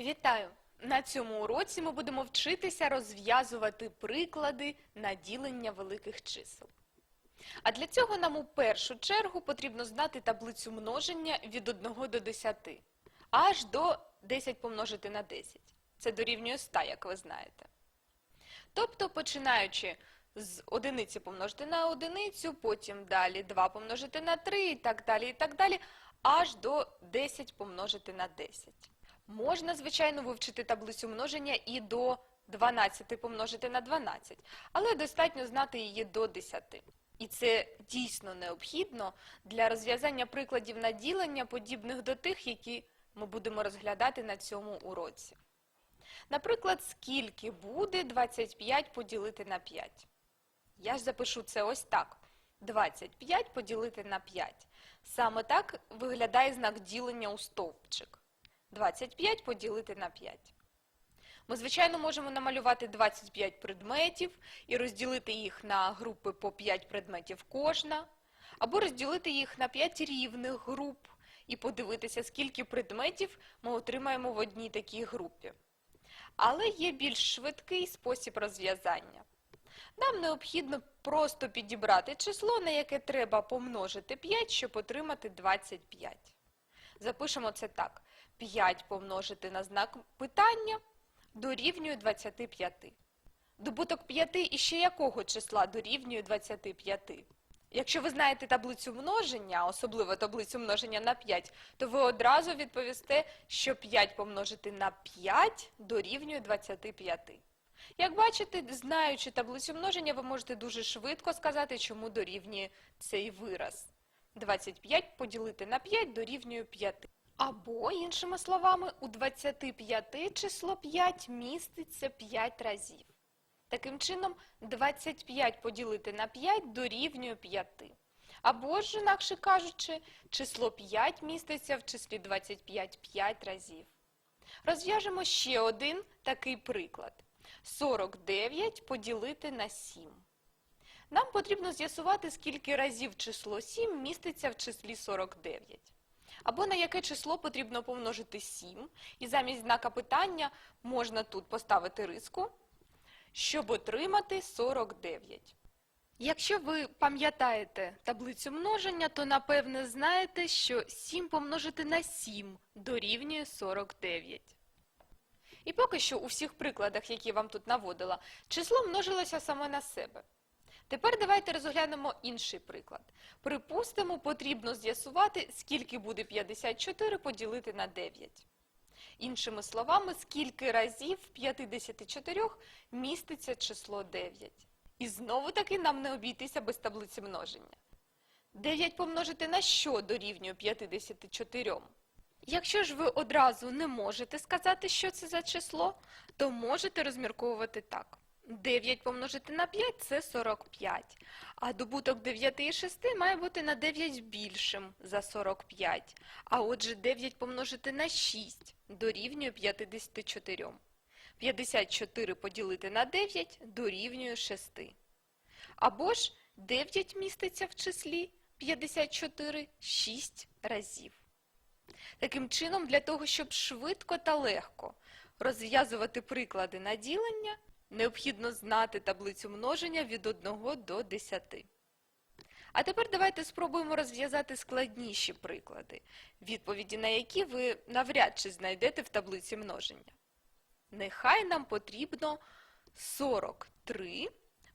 Вітаю! На цьому уроці ми будемо вчитися розв'язувати приклади на ділення великих чисел. А для цього нам у першу чергу потрібно знати таблицю множення від 1 до 10, аж до 10 помножити на 10. Це дорівнює 100, як ви знаєте. Тобто, починаючи з одиниці помножити на одиницю, потім далі 2 помножити на 3 і так далі, і так далі, аж до 10 помножити на 10. Можна, звичайно, вивчити таблицю множення і до 12 помножити на 12, але достатньо знати її до 10. І це дійсно необхідно для розв'язання прикладів на ділення, подібних до тих, які ми будемо розглядати на цьому уроці. Наприклад, скільки буде 25 поділити на 5? Я ж запишу це ось так. 25 поділити на 5. Саме так виглядає знак ділення у стовпчик. 25 поділити на 5. Ми, звичайно, можемо намалювати 25 предметів і розділити їх на групи по 5 предметів кожна, або розділити їх на 5 рівних груп і подивитися, скільки предметів ми отримаємо в одній такій групі. Але є більш швидкий спосіб розв'язання. Нам необхідно просто підібрати число, на яке треба помножити 5, щоб отримати 25. Запишемо це так. 5 помножити на знак питання дорівнює 25. Добуток 5 іще якого числа дорівнює 25? Якщо ви знаєте таблицю множення, особливо таблицю множення на 5, то ви одразу відповісте, що 5 помножити на 5 дорівнює 25. Як бачите, знаючи таблицю множення, ви можете дуже швидко сказати, чому дорівнює цей вираз. 25 поділити на 5 дорівнює 5. Або, іншими словами, у 25 число 5 міститься 5 разів. Таким чином, 25 поділити на 5 дорівнює 5. Або ж, інакше кажучи, число 5 міститься в числі 25 5 разів. Розв'яжемо ще один такий приклад. 49 поділити на 7. Нам потрібно з'ясувати, скільки разів число 7 міститься в числі 49. Або на яке число потрібно помножити 7, і замість знака питання можна тут поставити риску, щоб отримати 49. Якщо ви пам'ятаєте таблицю множення, то напевне знаєте, що 7 помножити на 7 дорівнює 49. І поки що у всіх прикладах, які я вам тут наводила, число множилося саме на себе. Тепер давайте розглянемо інший приклад. Припустимо, потрібно з'ясувати, скільки буде 54 поділити на 9. Іншими словами, скільки разів в 54 міститься число 9. І знову таки нам не обійтися без таблиці множення. 9 помножити на що дорівнює 54? Якщо ж ви одразу не можете сказати, що це за число, то можете розмірковувати так. 9 помножити на 5 – це 45. А добуток 9 і 6 має бути на 9 більшим за 45. А отже 9 помножити на 6 дорівнює 54. 54 поділити на 9 дорівнює 6. Або ж 9 міститься в числі 54 6 разів. Таким чином, для того, щоб швидко та легко розв'язувати приклади на ділення, необхідно знати таблицю множення від 1 до 10. А тепер давайте спробуємо розв'язати складніші приклади, відповіді на які ви навряд чи знайдете в таблиці множення. Нехай нам потрібно 43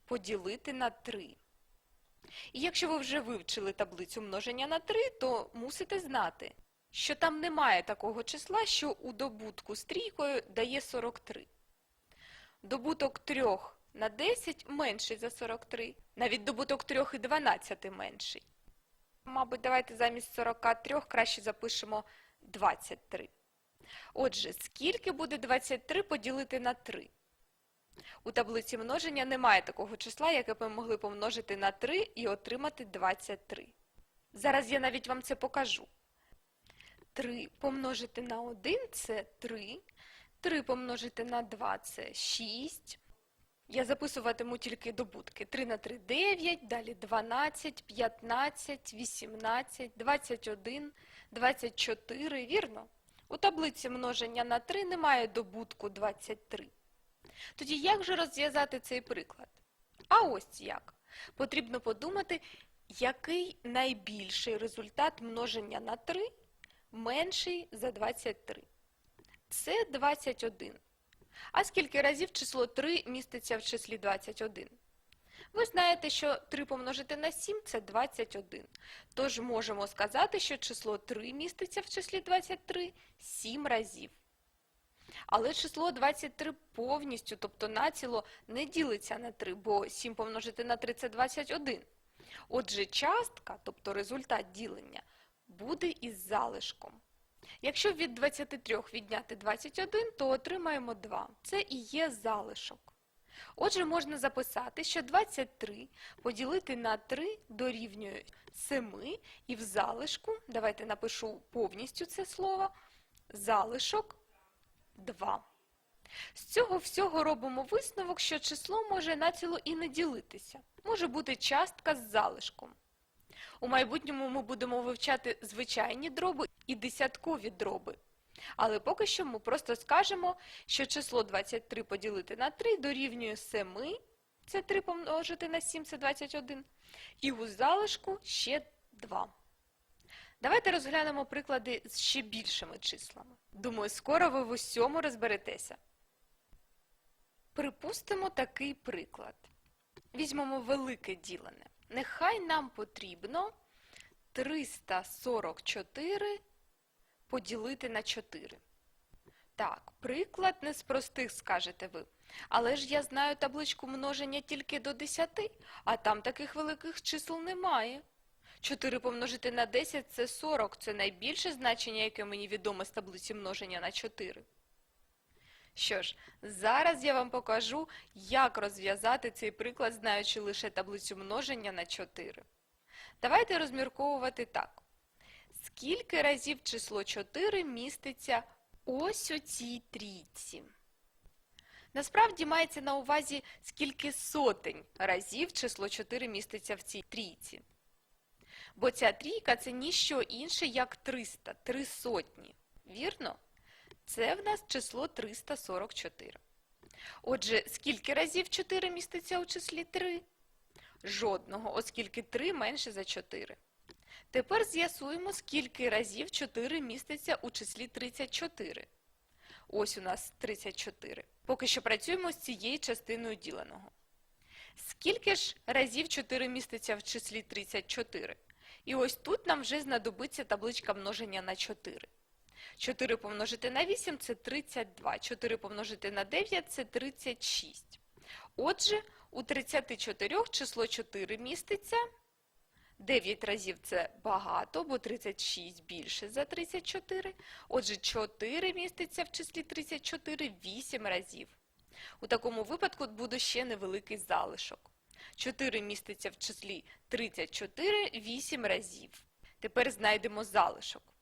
поділити на 3. І якщо ви вже вивчили таблицю множення на 3, то мусите знати, що там немає такого числа, що у добутку з трійкою дає 43. Добуток 3 на 10 менший за 43. Навіть добуток 3 і 12 менший. Мабуть, давайте замість 43 краще запишемо 23. Отже, скільки буде 23 поділити на 3? У таблиці множення немає такого числа, яке б ми могли помножити на 3 і отримати 23. Зараз я навіть вам це покажу. 3 помножити на 1 – це 3. 3 помножити на 2 – це 6. Я записуватиму тільки добутки. 3 на 3 – 9, далі 12, 15, 18, 21, 24, вірно? У таблиці множення на 3 немає добутку 23. Тоді як же розв'язати цей приклад? А ось як. Потрібно подумати, який найбільший результат множення на 3 менший за 23. Це 21. А скільки разів число 3 міститься в числі 21? Ви знаєте, що 3 помножити на 7 – це 21. Тож можемо сказати, що число 3 міститься в числі 23 7 разів. Але число 23 повністю, тобто націло, не ділиться на 3, бо 7 помножити на 3 – це 21. Отже, частка, тобто результат ділення, буде із залишком. Якщо від 23 відняти 21, то отримаємо 2. Це і є залишок. Отже, можна записати, що 23 поділити на 3 дорівнює 7, і в залишку, давайте напишу повністю це слово, залишок 2. З цього всього робимо висновок, що число може націло і не ділитися. Може бути частка з залишком. У майбутньому ми будемо вивчати звичайні дроби і десяткові дроби. Але поки що ми просто скажемо, що число 23 поділити на 3 дорівнює 7, це 3 помножити на 7, це 21, і у залишку ще 2. Давайте розглянемо приклади з ще більшими числами. Думаю, скоро ви в усьому розберетеся. Припустимо такий приклад. Візьмемо велике ділене. Нехай нам потрібно 344 поділити на 4. Так, приклад не з простих, скажете ви. Але ж я знаю табличку множення тільки до 10, а там таких великих чисел немає. 4 помножити на 10 – це 40. Це найбільше значення, яке мені відомо з таблиці множення на 4. Що ж, зараз я вам покажу, як розв'язати цей приклад, знаючи лише таблицю множення на 4. Давайте розмірковувати так. Скільки разів число 4 міститься ось у цій трійці? Насправді мається на увазі, скільки сотень разів число 4 міститься в цій трійці. Бо ця трійка – це ніщо інше, як 300, три сотні. Вірно? Це в нас число 344. Отже, скільки разів 4 міститься у числі 3? Жодного, оскільки 3 менше за 4. Тепер з'ясуємо, скільки разів 4 міститься у числі 34. Ось у нас 34. Поки що працюємо з цією частиною діленого. Скільки ж разів 4 міститься в числі 34? І ось тут нам вже знадобиться табличка множення на 4. 4 помножити на 8 – це 32. 4 помножити на 9 – це 36. Отже, у 34 число 4 міститься. 9 разів – це багато, бо 36 більше за 34. Отже, 4 міститься в числі 34 8 разів. У такому випадку буде ще невеликий залишок. 4 міститься в числі 34 8 разів. Тепер знайдемо залишок.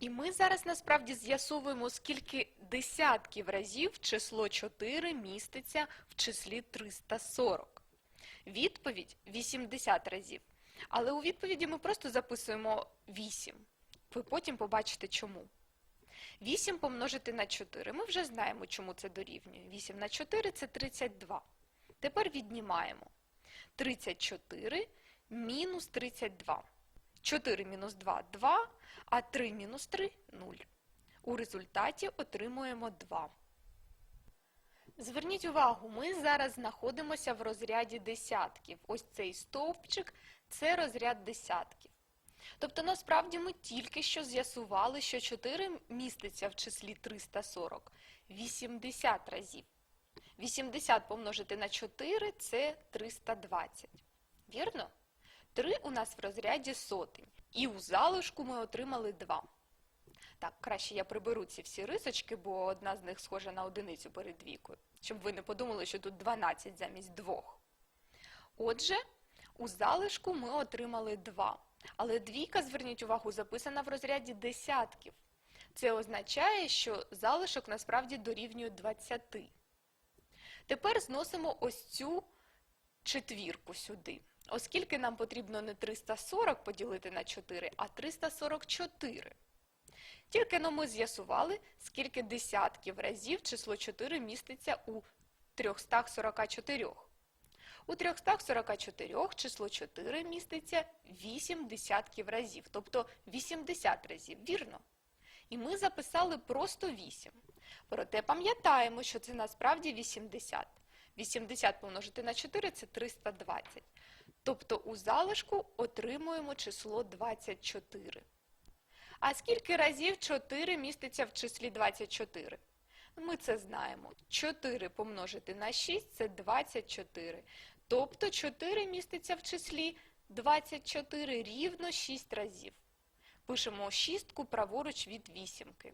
І ми зараз насправді з'ясовуємо, скільки десятків разів число 4 міститься в числі 340. Відповідь 80 разів. Але у відповіді ми просто записуємо 8. Ви потім побачите чому. 8 помножити на 4. Ми вже знаємо, чому це дорівнює. 8 на 4 – це 32. Тепер віднімаємо. 34 мінус 32. 4 мінус 2 – 2, а 3 мінус 3 – 0. У результаті отримуємо 2. Зверніть увагу, ми зараз знаходимося в розряді десятків. Ось цей стовпчик – це розряд десятків. Тобто, насправді, ми тільки що з'ясували, що 4 міститься в числі 340 80 разів. 80 помножити на 4 – це 320. Вірно? 3 у нас в розряді сотень. І у залишку ми отримали 2. Так, краще я приберу ці всі рисочки, бо одна з них схожа на одиницю перед двійкою. Щоб ви не подумали, що тут 12 замість 2. Отже, у залишку ми отримали 2. Але двійка, зверніть увагу, записана в розряді десятків. Це означає, що залишок насправді дорівнює 20. Тепер зносимо ось цю четвірку сюди. Оскільки нам потрібно не 340 поділити на 4, а 344. Тільки но ми з'ясували, скільки десятків разів число 4 міститься у 344. У 344 число 4 міститься 8 десятків разів, тобто 80 разів, вірно? І ми записали просто 8. Проте пам'ятаємо, що це насправді 80. 80 помножити на 4 – це 320. Тобто у залишку отримуємо число 24. А скільки разів 4 міститься в числі 24? Ми це знаємо. 4 помножити на 6 – це 24. Тобто 4 міститься в числі 24 рівно 6 разів. Пишемо шістку праворуч від вісімки.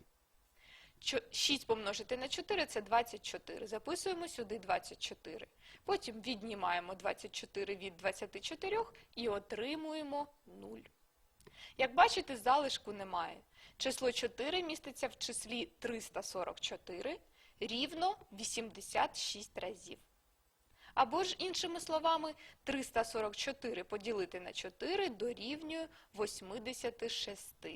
6 помножити на 4 – це 24. Записуємо сюди 24. Потім віднімаємо 24 від 24 і отримуємо 0. Як бачите, залишку немає. Число 4 міститься в числі 344 рівно 86 разів. Або ж, іншими словами, 344 поділити на 4 дорівнює 86.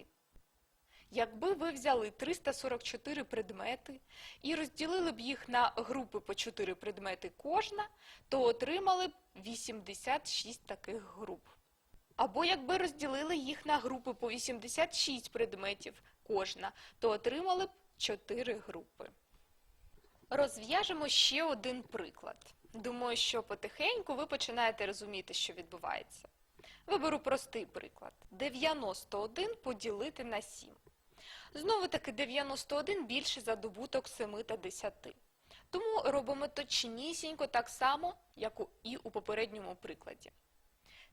Якби ви взяли 344 предмети і розділили б їх на групи по 4 предмети кожна, то отримали б 86 таких груп. Або якби розділили їх на групи по 86 предметів кожна, то отримали б 4 групи. Розв'яжемо ще один приклад. Думаю, що потихеньку ви починаєте розуміти, що відбувається. Виберу простий приклад. 91 поділити на 7. Знову таки 91 більше за добуток 7 та 10. Тому робимо точнісінько так само, як і у попередньому прикладі.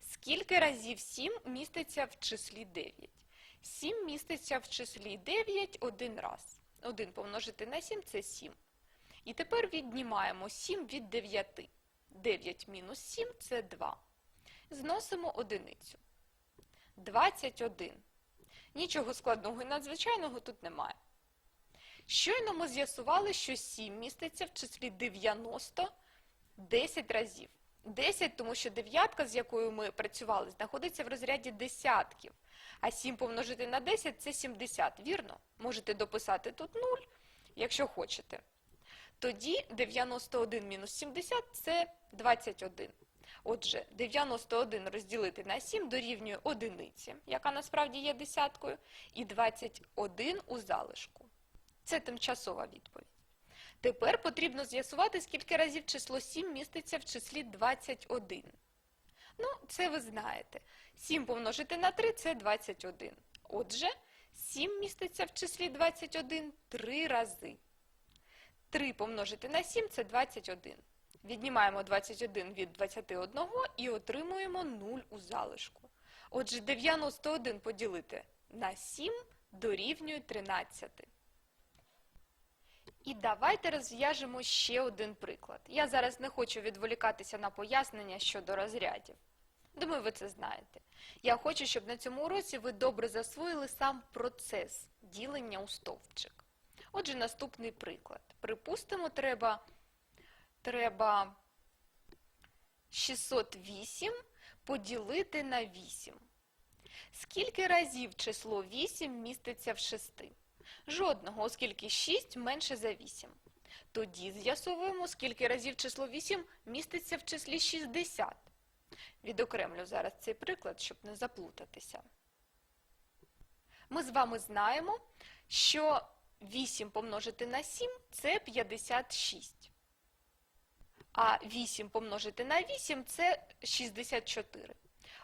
Скільки разів 7 міститься в числі 9? 7 міститься в числі 9 один раз. 1 помножити на 7 – це 7. І тепер віднімаємо 7 від 9. 9 мінус 7 – це 2. Зносимо одиницю. 21. Нічого складного і надзвичайного тут немає. Щойно ми з'ясували, що 7 міститься в числі 90 10 разів. 10, тому що дев'ятка, з якою ми працювали, знаходиться в розряді десятків. А 7 помножити на 10 – це 70, вірно? Можете дописати тут 0, якщо хочете. Тоді 91 мінус 70 – це 21. Отже, 91 розділити на 7 дорівнює одиниці, яка насправді є десяткою, і 21 у залишку. Це тимчасова відповідь. Тепер потрібно з'ясувати, скільки разів число 7 міститься в числі 21. Ну, це ви знаєте. 7 помножити на 3 – це 21. Отже, 7 міститься в числі 21 3 рази. 3 помножити на 7 – це 21. Віднімаємо 21 від 21 і отримуємо 0 у залишку. Отже, 91 поділити на 7 дорівнює 13. І давайте розв'яжемо ще один приклад. Я зараз не хочу відволікатися на пояснення щодо розрядів. Думаю, ви це знаєте. Я хочу, щоб на цьому уроці ви добре засвоїли сам процес ділення у стовпчик. Отже, наступний приклад. Припустимо, треба, треба 608 поділити на 8. Скільки разів число 8 міститься в 6? Жодного, оскільки 6 менше за 8. Тоді з'ясовуємо, скільки разів число 8 міститься в числі 60. Відокремлю зараз цей приклад, щоб не заплутатися. Ми з вами знаємо, що 8 помножити на 7 – це 56. А 8 помножити на 8 – це 64.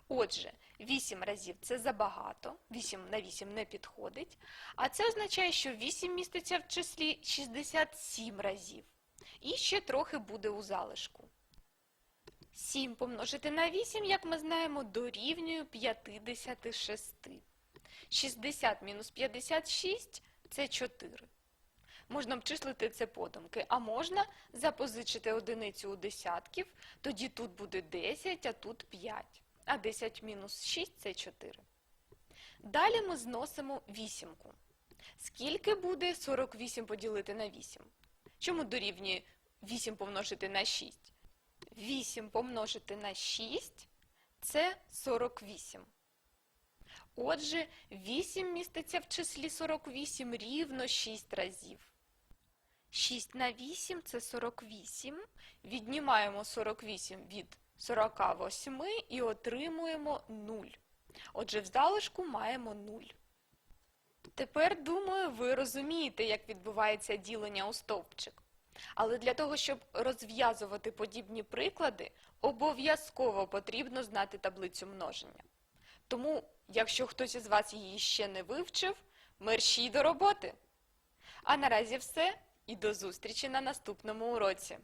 Отже, 8 разів це забагато, 8 на 8 не підходить. А це означає, що 8 міститься в числі 67 разів. І ще трохи буде у залишку. 7 помножити на 8, як ми знаємо, дорівнює 56. 60 мінус 56 – це 4. Можна обчислити це подумки, а можна запозичити одиницю у десятків, тоді тут буде 10, а тут 5. А 10 мінус 6 – це 4. Далі ми зносимо вісімку. Скільки буде 48 поділити на 8? Чому дорівнює 8 помножити на 6? 8 помножити на 6 – це 48. Отже, 8 міститься в числі 48 рівно 6 разів. 6 на 8 – це 48. Віднімаємо 48 від 48 і отримуємо 0. Отже, в залишку маємо 0. Тепер, думаю, ви розумієте, як відбувається ділення у стовпчик. Але для того, щоб розв'язувати подібні приклади, обов'язково потрібно знати таблицю множення. Тому, якщо хтось із вас її ще не вивчив, мерщій до роботи. А наразі все і до зустрічі на наступному уроці.